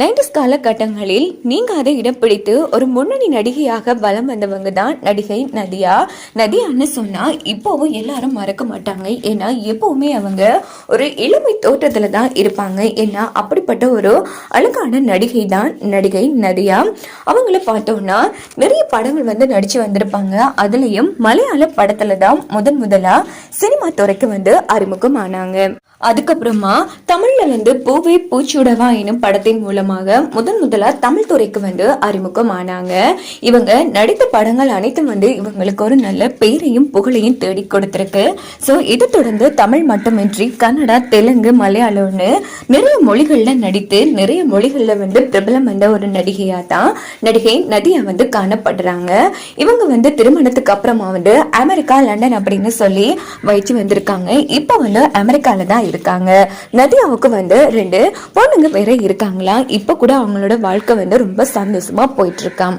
Nineties காலகட்டங்களில் நீங்கள் அதை இடம் பிடித்து ஒரு முன்னணி நடிகையாக வலம் வந்தவங்க தான் நடிகை நதியா. நதியான்னு சொன்னால் இப்போவும் எல்லாரும் மறக்க மாட்டாங்க. ஏன்னா எப்போவுமே அவங்க ஒரு இளமை தோற்றத்தில் தான் இருப்பாங்க. ஏன்னா அப்படிப்பட்ட ஒரு அழகான நடிகை தான் நடிகை நதியா. அவங்கள பார்த்தோம்னா நிறைய படங்கள் வந்து நடித்து வந்திருப்பாங்க. அதுலேயும் மலையாள படத்தில் தான் முதன் முதலாக சினிமா துறைக்கு வந்து அறிமுகம் ஆனாங்க அதுக்கப்புறமா தமிழில் வந்து பூவே பூச்சுடவா எனும் படத்தின் மூலம் மூலமாக முதன் முதலா தமிழ் துறைக்கு வந்து அறிமுகம் ஆனாங்க இவங்க நடித்த படங்கள் அனைத்தும் வந்து இவங்களுக்கு ஒரு நல்ல பெயரையும் புகழையும் தேடி கொடுத்திருக்கு. ஸோ இதை தொடர்ந்து தமிழ் மட்டுமின்றி கன்னடா தெலுங்கு மலையாளம்னு நிறைய மொழிகள்ல நடித்து நிறைய மொழிகள்ல வந்து பிரபலம் வந்த ஒரு நடிகையா தான் நடிகை நதியா வந்து காணப்படுறாங்க. இவங்க வந்து திருமணத்துக்கு அப்புறமா வந்து அமெரிக்கா லண்டன் அப்படின்னு சொல்லி வயிற்று வந்திருக்காங்க. இப்போ வந்து அமெரிக்கால தான் இருக்காங்க. நதியாவுக்கு வந்து ரெண்டு பொண்ணுங்க வேற இருக்காங்களா? இப்போ கூட அவங்களோட வாழ்க்கை வந்து ரொம்ப சந்தோஷமா போயிட்டுருக்காம்